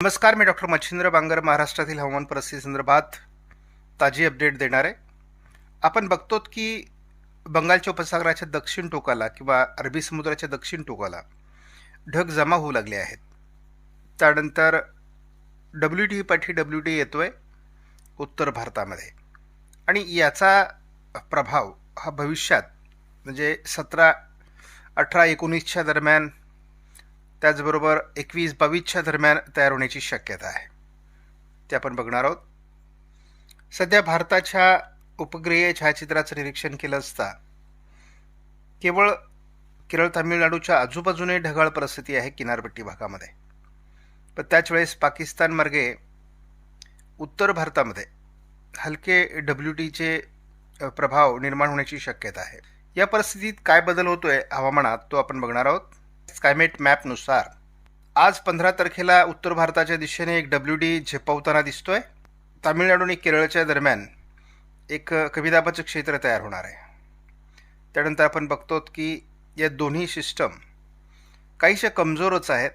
नमस्कार मी डॉक्टर मच्छिंद्र बांगर महाराष्ट्रातील हवामान परिस्थिती संदर्भात ताजी अपडेट देणार आहे. आपण बघतो की बंगालच्या उपसागराच्या दक्षिण टोकाला किंवा अरबी समुद्राच्या दक्षिण टोकाला ढग जमा होऊ लागले आहेत. त्यानंतर डब्ल्यू टी पाठी डब्ल्यू टी येतो आहे उत्तर भारतामध्ये. आणि याचा प्रभाव हा भविष्यात म्हणजे सतरा अठरा एकोणीसच्या दरम्यान त्याचबरोबर एकवीस बावीसच्या दरम्यान तयार होण्याची शक्यता आहे. ते आपण बघणार आहोत. सध्या भारताच्या उपग्रहीय छायाचित्राचं निरीक्षण केलं असता केवळ केरळ तामिळनाडूच्या आजूबाजूने ढगाळ परिस्थिती आहे किनारपट्टी भागामध्ये. पण त्याच वेळेस पाकिस्तानमार्गे उत्तर भारतामध्ये हलके डब्ल्यू टीचे प्रभाव निर्माण होण्याची शक्यता आहे. या परिस्थितीत काय बदल होतोय हवामानात तो आपण बघणार आहोत. स्कायमेट मॅपनुसार. आज पंधरा तारखेला उत्तर भारताच्या दिशेने एक डब्ल्यू डी झेपावताना दिसतोय. तामिळनाडू आणि केरळच्या दरम्यान एक कमीदाबाचं क्षेत्र तयार होणार आहे. त्यानंतर आपण बघतो की या दोन्ही सिस्टम काहीशा कमजोरच आहेत.